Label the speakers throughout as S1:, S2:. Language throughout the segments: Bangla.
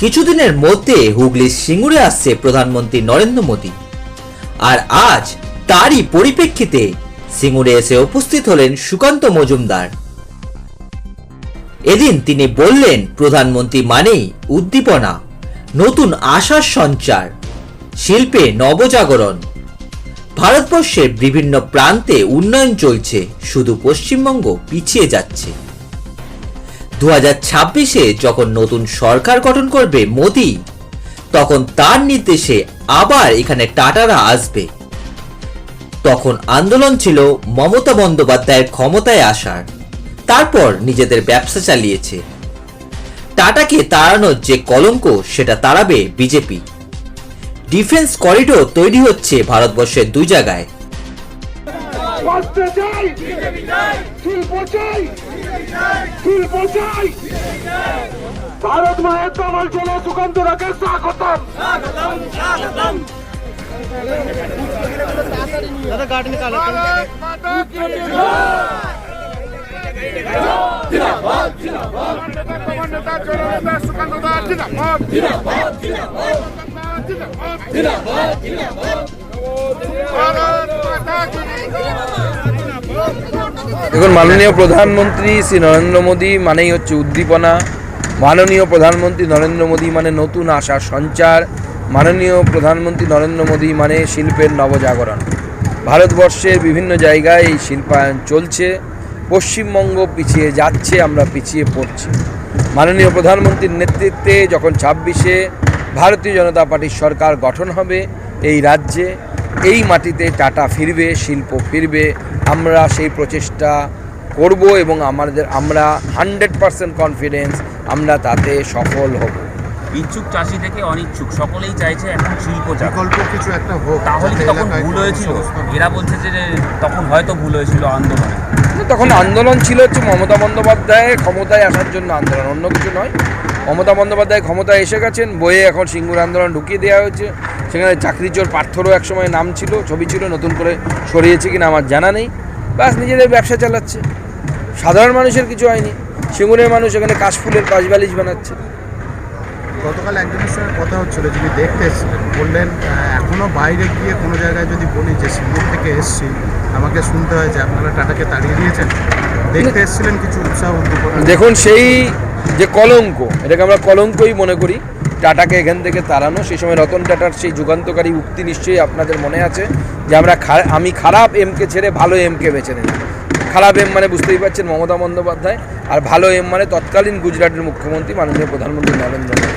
S1: কিছুদিনের মধ্যে হুগলির সিঙ্গুরে আসছে প্রধানমন্ত্রী নরেন্দ্র মোদী। আর আজ তারই পরিপ্রেক্ষিতে সিঙ্গুরে এসে উপস্থিত হলেন সুকান্ত মজুমদার। এদিন তিনি বললেন, প্রধানমন্ত্রী মানেই উদ্দীপনা, নতুন আশার সঞ্চার, শিল্পে নবজাগরণ। ভারতবর্ষের বিভিন্ন প্রান্তে উন্নয়ন চলছে, শুধু পশ্চিমবঙ্গ পিছিয়ে যাচ্ছে। দু ছাব্বিশে যখন নতুন সরকার গঠন করবে মোদি, তখন তার নির্দেশে আবার এখানে টাটারা আসবে। তখন আন্দোলন ছিল মমতা বন্দ্যোপাধ্যায়ের ক্ষমতায় আসার। তারপর নিজেদের ব্যবসা চালিয়েছে। টাটাকে তাড়ানোর যে কলঙ্ক, সেটা তাড়াবে বিজেপি। ডিফেন্স করিডোর তৈরি হচ্ছে ভারতবর্ষের দুই জায়গায়।
S2: ভারত মায়ের কমল জেলে সুকান্ত রাখে স্বাগতম ভারত মাতা
S3: দেখুন, মাননীয় প্রধানমন্ত্রী শ্রী নরেন্দ্র মোদী মানেই হচ্ছে উদ্দীপনা। মাননীয় প্রধানমন্ত্রী নরেন্দ্র মোদী মানে নতুন আশার সঞ্চার। মাননীয় প্রধানমন্ত্রী নরেন্দ্র মোদী মানে শিল্পের নবজাগরণ। ভারতবর্ষের বিভিন্ন জায়গায় এই শিল্পায়ন চলছে। পশ্চিমবঙ্গ পিছিয়ে যাচ্ছে, আমরা পিছিয়ে পড়ছি। মাননীয় প্রধানমন্ত্রীর নেতৃত্বে যখন ছাব্বিশে ভারতীয় জনতা পার্টির সরকার গঠন হবে এই রাজ্যে, এই মাটিতে টাটা ফিরবে, শিল্প ফিরবে আমরা সেই প্রচেষ্টা করব এবং আমাদের আমরা হান্ড্রেড পারসেন্ট কনফিডেন্স আমরা তাতে সফল হব।
S4: ইচ্ছুক চাষি থেকে অনিচ্ছুক সকলেই চাইছে এখন শিল্প
S5: বিকল্প কিছু একটা হোক
S4: তাহলে কি তখন ভুল হয়েছিল? এরা বলছে যে তখন হয়তো ভুল হয়েছিল আন্দোলনে।
S3: তখন আন্দোলন ছিল হচ্ছে মমতা বন্দ্যোপাধ্যায় ক্ষমতায় আসার জন্য আন্দোলন অন্য কিছু নয়। মমতা বন্দ্যোপাধ্যায় ক্ষমতায় এসে গেছেন বইয়ে এখন সিঙ্গুর আন্দোলন ঢুকিয়ে দেওয়া হয়েছে। সেখানে চাকরি চোর পার্থরও একসময় নাম ছিল ছবি ছিল নতুন করে সরিয়েছে কিনা আমার জানা নেই। ব্যাস নিজেদের ব্যবসা চালাচ্ছে। সাধারণ মানুষের কিছু হয়নি। সিঙ্গুরের মানুষ এখানে কাশফুলের কাশবালিশ বানাচ্ছে।
S5: গতকাল একজনের সঙ্গে কথা হচ্ছিল যিনি দেখতে এসেছিলেন। বললেন আহ, এখনও বাইরে গিয়ে কোনো জায়গায় যদি বলি যে সিঙ্গুর থেকে এসছি আমাকে শুনতে হয় যে আপনারা টাটাকে তাড়িয়ে দিয়েছেন। দেখতে এসেছিলেন কিছু উৎসাহ
S3: দেখুন সেই যে কলঙ্ক, এটাকে আমরা কলঙ্কই মনে করি, টাটাকে এখান থেকে তাড়ানো। সেই সময় রতন টাটার সেই যুগান্তকারী উক্তি নিশ্চয়ই আপনাদের মনে আছে, যে আমরা আমি খারাপ এমকে ছেড়ে ভালো এমকে বেছে নিলাম খারাপ এম মানে বুঝতেই পারছেন মমতা বন্দ্যোপাধ্যায়, আর ভালো এম মানে তৎকালীন গুজরাটের মুখ্যমন্ত্রী মাননীয় প্রধানমন্ত্রী নরেন্দ্র মোদী।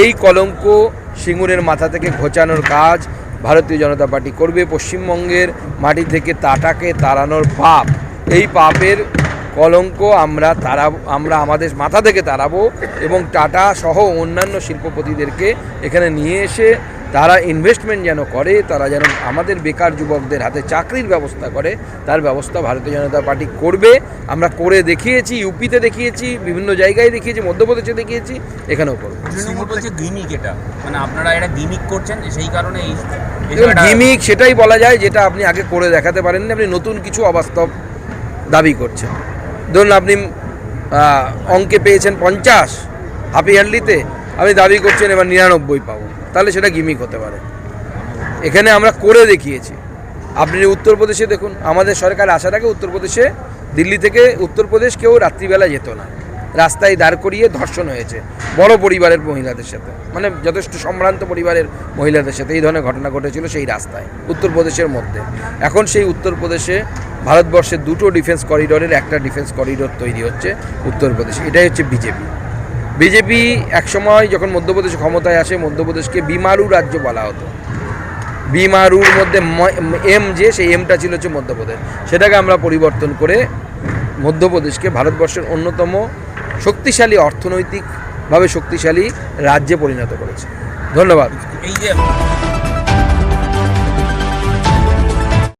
S3: এই কলঙ্ক সিঙ্গুরের মাথা থেকে ঘোচানোর কাজ ভারতীয় জনতা পার্টি করবে। পশ্চিমবঙ্গের মাটি থেকে টাটাকে তাড়ানোর পাপ। এই পাপের কলঙ্ক আমরা তাড়াবো আমরা আমাদের মাথা থেকে তাড়াবো এবং টাটা সহ অন্যান্য শিল্পপতিদেরকে এখানে নিয়ে এসে তারা ইনভেস্টমেন্ট যেন করে তারা যেন আমাদের বেকার যুবকদের হাতে চাকরির ব্যবস্থা করে তার ব্যবস্থা ভারতীয় জনতা পার্টি করবে। আমরা করে দেখিয়েছি ইউপিতে দেখিয়েছি বিভিন্ন জায়গায় দেখিয়েছি মধ্যপ্রদেশে দেখিয়েছি এখানেও করব।
S4: গিমিক এটা। মানে আপনারা এটা গিমিক করছেন সেই কারণে এই
S3: গিমিক সেটাই বলা যায় যেটা আপনি আগে করে দেখাতে পারেননি আপনি নতুন কিছু অবাস্তব দাবি করছেন। ধরুন আপনি অঙ্কে পেয়েছেন পঞ্চাশ, হাফ ইয়ারলিতে, আপনি দাবি করছেন এবার নিরানব্বই পাবো। তাহলে সেটা গিমিক হতে পারে। এখানে আমরা করে দেখিয়েছি। আপনি উত্তরপ্রদেশে দেখুন, আমাদের সরকার আসার আগে উত্তরপ্রদেশে, দিল্লি থেকে উত্তরপ্রদেশ কেউ রাত্রিবেলা যেত না। রাস্তায় দাঁড় করিয়ে ধর্ষণ হয়েছে, বড় পরিবারের মহিলাদের সাথে। মানে যথেষ্ট সম্ভ্রান্ত পরিবারের মহিলাদের সাথে এই ধরনের ঘটনা ঘটেছিল সেই রাস্তায়, উত্তরপ্রদেশের মধ্যে। এখন সেই উত্তরপ্রদেশে ভারতবর্ষের দুটো ডিফেন্স করিডোরের একটা ডিফেন্স করিডোর তৈরি হচ্ছে উত্তরপ্রদেশে এটাই হচ্ছে বিজেপি। বিজেপি একসময় যখন মধ্যপ্রদেশ ক্ষমতায় আসে, মধ্যপ্রদেশকে বিমারু রাজ্য বলা হতো। বিমারুর মধ্যে এম যে, সেই এমটা ছিল হচ্ছে মধ্যপ্রদেশ। সেটাকে আমরা পরিবর্তন করে মধ্যপ্রদেশকে ভারতবর্ষের অন্যতম শক্তিশালী অর্থনৈতিকভাবে শক্তিশালী রাজ্যে পরিণত করেছে। ধন্যবাদ।
S4: এই যে